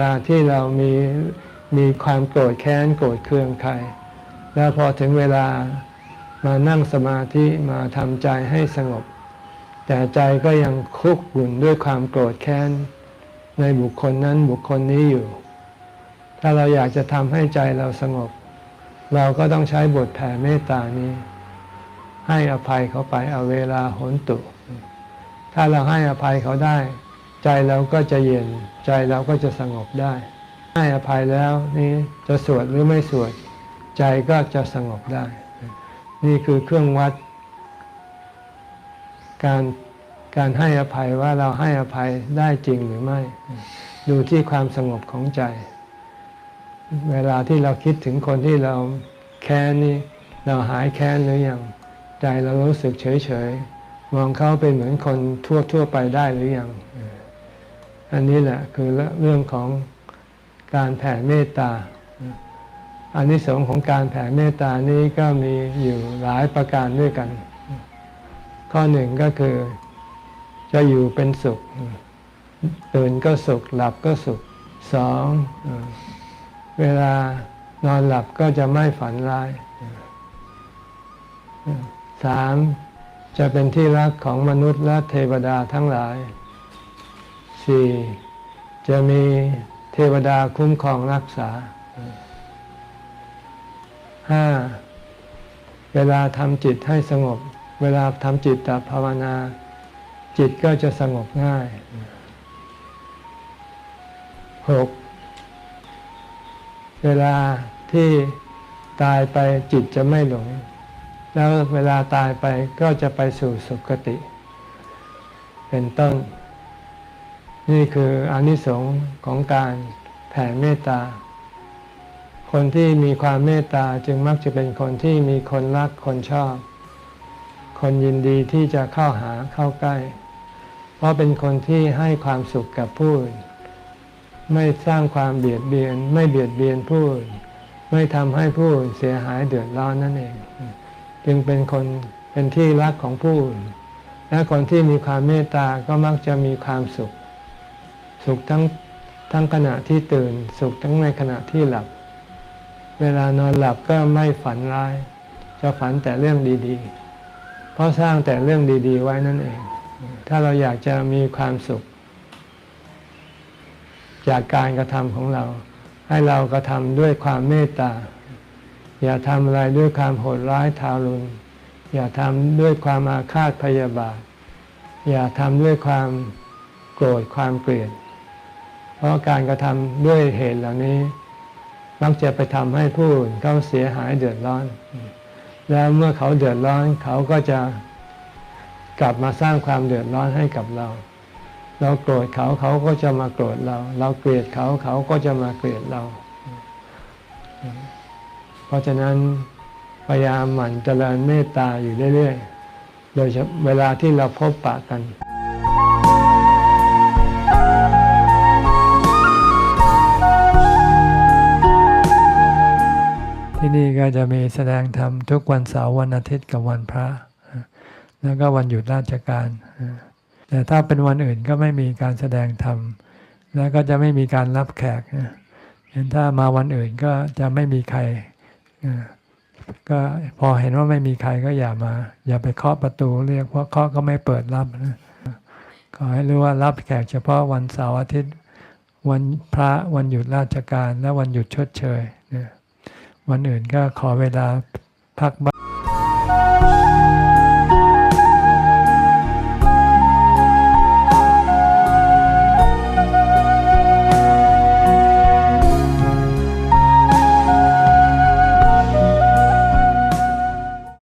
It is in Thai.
ลาที่เรามีมีความโกรธแค้นโกรธเคืองใคร แล้วพอถึงเวลามานั่งสมาธิมาทำใจให้สงบ แต่ใจก็ยังคุกรุ่นด้วยความโกรธแค้น ในบุคคลนั้นบุคคลนี้อยู่ ถ้าเราอยากจะทำให้ใจเราสงบ เราก็ต้องใช้บทแผ่เมตตานี้ ให้อภัยเขาไปเอาเวลาหนตุ ถ้าเราให้อภัยเขาได้ ใจเราก็จะเย็น ใจเราก็จะสงบได้ ให้อภัยแล้วนี่จะสวดหรือไม่สวด ใจก็จะสงบได้ นี่คือเครื่องวัด การการให้อภัยว่าเราให้อภัยได้จริงหรือไม่ ดูที่ความสงบของใจ เวลาที่เราคิดถึงคนที่เราแค้นนี่เราหายแค้นหรือยังใจเรารู้สึกเฉยเฉยๆมองเขาเป็นเหมือนคนทั่วทั่วๆไปได้หรือยัง อันนี้แหละคือเรื่องของการแผ่เมตตาอันนี้สงส์ของการแผ่เมตตานี้ก็มีอยู่หลายประการด้วยกัน ข้อหนึ่งก็คือจะอยู่เป็นสุขตื่นก็สุข หลับก็สุขสองเวลานอนหลับก็จะไม่ฝันร้ายสามจะเป็นที่รักของมนุษย์และเทวดาทั้งหลาย สี่จะมีเทวดาคุ้มครองรักษาห้าเวลาทำจิตให้สงบ เวลาทำจิตตภาวนา จิตก็จะสงบง่ายหกเวลาที่ตายไปจิตจะไม่หลง แล้วเวลาตายไปก็จะไปสู่สุคติ เป็นต้น นี่คืออนิสงส์ของการแผ่เมตตา คนที่มีความเมตตาจึงมักจะเป็นคนที่มีคนรักคนชอบ คนยินดีที่จะเข้าหาเข้าใกล้ เพราะเป็นคนที่ให้ความสุขกับผู้อื่นไม่สร้างความเบียดเบียน ไม่เบียดเบียนผู้อื่นไม่ทำให้ผู้อื่นเสียหายเดือดร้อนนั่นเอง จึงเป็นคนเป็นที่รักของผู้อื่นและคนที่มีความเมตตาก็มักจะมีความสุข สุขทั้งทั้งขณะที่ตื่น สุขทั้งในขณะที่หลับ เวลานอนหลับก็ไม่ฝันร้าย จะฝันแต่เรื่องดีๆ เพราะสร้างแต่เรื่องดีๆ ไว้นั่นเอง ถ้าเราอยากจะมีความสุข จากการกระทำของเรา ให้เรากระทำด้วยความเมตตา อย่าทำอะไรด้วยความโหดร้ายทารุณ อย่าทำด้วยความอาฆาตพยาบาท อย่าทำด้วยความโกรธความเกลียด เพราะการกระทำด้วยเหตุเหล่านี้ มักจะไปทำให้ผู้อื่นเขาเสียหายเดือดร้อน แล้วเมื่อเขาเดือดร้อนเขาก็จะกลับมาสร้างความเดือดร้อนให้กับเรา เราโกรธเขาเขาก็จะมาโกรธเรา เราเกลียดเขาเขาก็จะมาเกลียดเรา เพราะฉะนั้นพยายามหมั่นเจริญเมตตาอยู่เรื่อยๆ โดยเฉพาะเวลาที่เราพบปะกัน นี่ก็จะมีแสดงธรรมทุกวันเสาร์วันอาทิตย์กับวันพระ แล้วก็วันหยุดราชการ แต่ถ้าเป็นวันอื่นก็ไม่มีการแสดงธรรม แล้วก็จะไม่มีการรับแขกเห็นถ้ามาวันอื่นก็จะไม่มีใคร ก็พอเห็นว่าไม่มีใครก็อย่ามา อย่าไปเคาะประตูเรียกเพราะเคาะก็ไม่เปิดรับนะขอให้รู้ว่ารับแขกเฉพาะวันเสาร์อาทิตย์ วันพระวันหยุดราชการและวันหยุดชดเชย วันอื่นก็ขอเวลาพักบ้าง